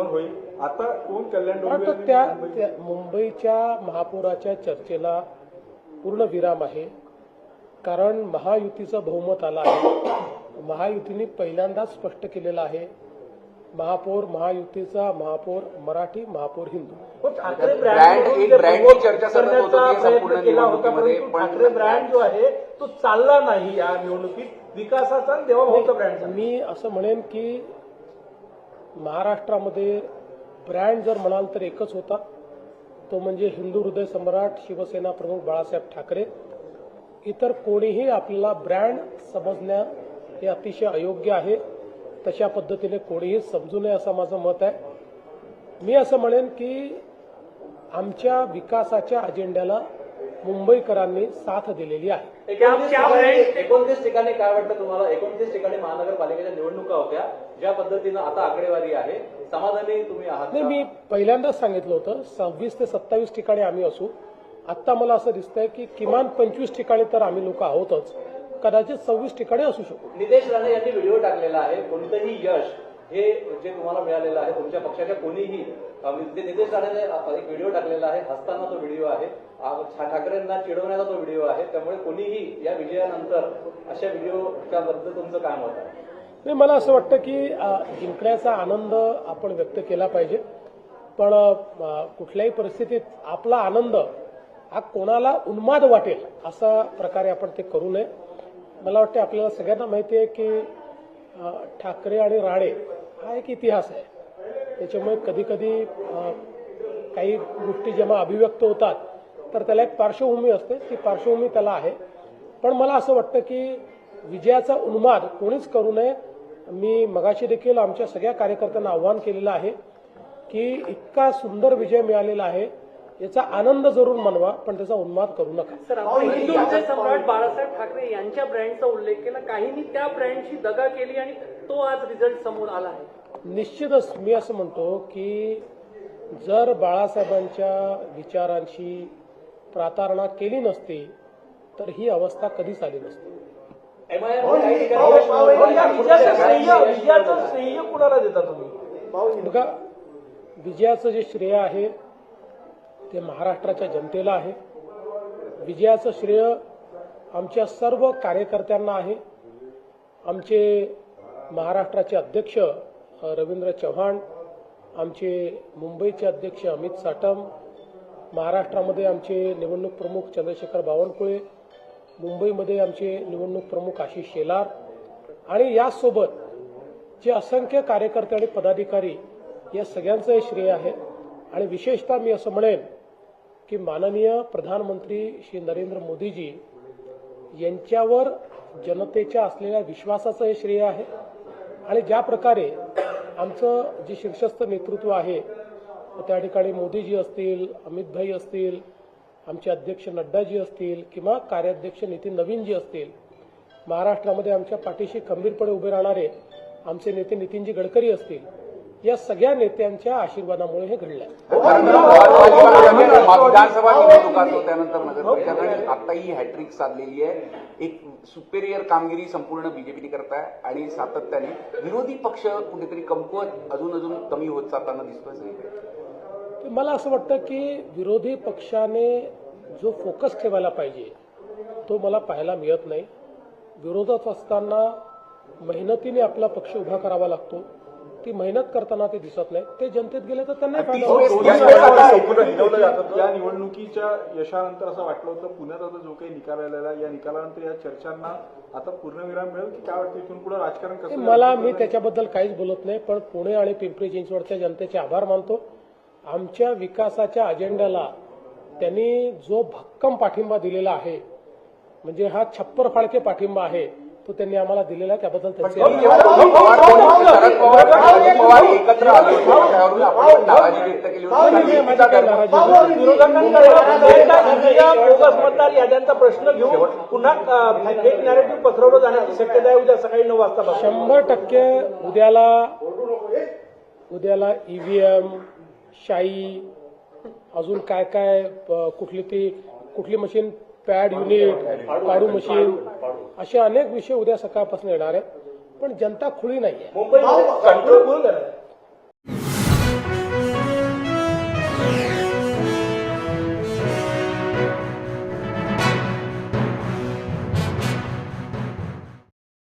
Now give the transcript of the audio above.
आता कोण कल्याण आता डोंबिवली त्या मुंबईच्या महापौराच्या चर्चेला पूर्ण विराम आहे. कारण महायुतीचं बहुमत आलं आहे. महायुतीने पहिल्यांदाच स्पष्ट केलेलं आहे महापौर महायुतीचा महापौर मराठी महापौर हिंदू. ब्रँड- होत होती केला होता परंतु ठाकरे ब्रँड जो आहे तो चालला नाही या निवडणुकीत. विकासाचा आणि देवाभाऊचा ब्रँड. मी असं म्हणेन की महाराष्ट्रामध्ये ब्रँड जर म्हणाल तर एकच होता. तो म्हणजे हिंदू हृदय सम्राट शिवसेना प्रमुख बाळासाहेब ठाकरे. इतर कोणीही आपल्याला ब्रँड समजण्या हे अतिशय अयोग्य आहे. तशा पद्धतीने कोणीही समजू नये असं माझं मत आहे. मी असं म्हणेन की आमच्या विकासाच्या अजेंड्याला मुंबईकरांनी साथ दिलेली आहे. एकोणतीस ठिकाणी काय वाटतं तुम्हाला? एकोणतीस ठिकाणी महानगरपालिकेच्या निवडणुका होत्या. ज्या पद्धतीनं आता आकडेवारी आहे. समाधानी तुम्ही आहात नाही? मी पहिल्यांदाच सांगितलं होतं सव्वीस ते सत्तावीस ठिकाणी आम्ही असू. आत्ता मला असं दिसतंय की किमान पंचवीस ठिकाणी तर आम्ही लोक आहोतच. कदाचित सव्वीस ठिकाणी असू शकू. नितेश राणे यांनी व्हिडिओ टाकलेला आहे. कोणतंही यश हे जे तुम्हाला मिळालेलं आहे तुमच्या पक्षाच्या कोणीही अं, नितेश राणेने एक व्हिडिओ टाकलेला आहे हसताना तो व्हिडिओ आहे ठाकरेंना चिडवण्याचा तो व्हिडिओ आहे त्यामुळे कोणीही या विजयानंतर अशा व्हिडिओच्या बद्दल तुमचं काय मत आहे? नाही मला असं वाटतं की जिंकण्याचा आनंद आपण व्यक्त केला पाहिजे. पण कुठल्याही परिस्थितीत आपला आनंद हा कोणाला उन्माद वाटेल असा प्रकारे आपण ते करू नये. मला वाटतं आपल्याला सगळ्यांना माहिती आहे की ठाकरे आणि राणे हा एक इतिहास आहे. त्याच्यामुळे कधीकधी काही गोष्टी जेव्हा अभिव्यक्त होतात तर त्याला एक पार्श्वभूमी असते. ती पार्श्वभूमी त्याला आहे. पण मला असं वाटतं की विजयाचा उन्माद कोणीच करू नये. मी मगाशी देखील आमच्या सगळ्या कार्यकर्त्यांना आव्हान केलेलं आहे की इतका सुंदर विजय मिळालेला आहे. याचा आनंद जरूर मनवा पण त्याचा उन्माद करू नका. सर आपण हिंदू हृदय सम्राट बाळासाहेब ठाकरे यांच्या ब्रँडचा उल्लेख केला. काहींनी त्या ब्रँडची दगा केली आणि तो आज रिझल्ट समोर आला आहे. निश्चितच मी असं म्हणतो की जर बाळासाहेबांच्या विचारांची प्रातारणा केली नसती तर ही अवस्था कधीच आली नसती. कुणाला देता तुम्ही? बघा विजयाचं जे श्रेय आहे ते महाराष्ट्राच्या जनतेला आहे. विजयाचं श्रेय आमच्या सर्व कार्यकर्त्यांना आहे. आमचे महाराष्ट्राचे अध्यक्ष रवींद्र चव्हाण आमचे मुंबईचे अध्यक्ष अमित साटम महाराष्ट्रामध्ये आमचे निवडणूक प्रमुख चंद्रशेखर बावनकुळे मुंबईमध्ये आमचे निवडणूक प्रमुख आशिष शेलार आणि यासोबत जे असंख्य कार्यकर्ते आणि पदाधिकारी या सगळ्यांचं हे श्रेय आहे. आणि विशेषतः मी असं म्हणेन की माननीय प्रधानमंत्री श्री नरेंद्र मोदीजी यांच्यावर जनतेच्या असलेल्या विश्वासाचं हे श्रेय आहे. आणि ज्या प्रकारे आमचं जे शीर्षस्थ नेतृत्व आहे त्या ठिकाणी मोदीजी असतील अमितभाई असतील आमचे अध्यक्ष नड्डाजी असतील किंवा कार्याध्यक्ष नितीन नवीनजी असतील महाराष्ट्रामध्ये आमच्या पाठीशी खंबीरपणे उभे राहणारे आमचे नेते नितीनजी गडकरी असतील या सगळ्या नेत्यांच्या आशीर्वादामुळे हे घडलं आहे विधानसभा निवडणुका त्यानंतर आणि आता ही हॅट्रिक साधलेली आहे एक सुपेरियर कामगिरी संपूर्ण बीजेपीने करताय आणि सातत्याने विरोधी पक्ष कुठेतरी कमकुवत अजून अजून कमी होत जाताना दिसतोय मला असं वाटतं की विरोधी पक्षाने जो फोकस ठेवायला पाहिजे तो मला पाहायला मिळत नाही विरोधात असताना मेहनतीने आपला पक्ष उभा करावा लागतो ती मेहनत करताना ते दिसत नाही ते जनतेत गेले तर त्यांना. या निवडणुकीच्या यशानंतर असं वाटलं होतं पुण्यात आता जो काही निकाल आलेला या निकालानंतर या चर्चांना आता पूर्णविराम मिळेल की काय वाटतं इथून पुढे राजकारण कसं मला मी त्याच्याबद्दल काहीच बोलत नाही पण पुणे आणि पिंपरी चिंचवडच्या जनतेचे आभार मानतो. आमच्या विकासाच्या अजेंड्याला त्यांनी जो भक्कम पाठिंबा दिलेला आहे म्हणजे हा छप्पर फाळके पाठिंबा आहे तो त्यांनी आम्हाला दिलेला आहे त्याबद्दल मतदार याद्यांचा प्रश्न घेऊन पुन्हा फेक नॅरेटिव्ह पसरवलं जाण्याची शक्यता आहे उद्या सकाळी नऊ वाजता शंभर टक्के उद्याला उद्याला ईव्हीएम शाई अजून काय काय कुठली ती कुठली मशीन पॅड युनिट पाडू मशीन असे अनेक विषय उद्या सकाळपासून येणार आहेत पण जनता खुळी नाही आहे कंट्रोल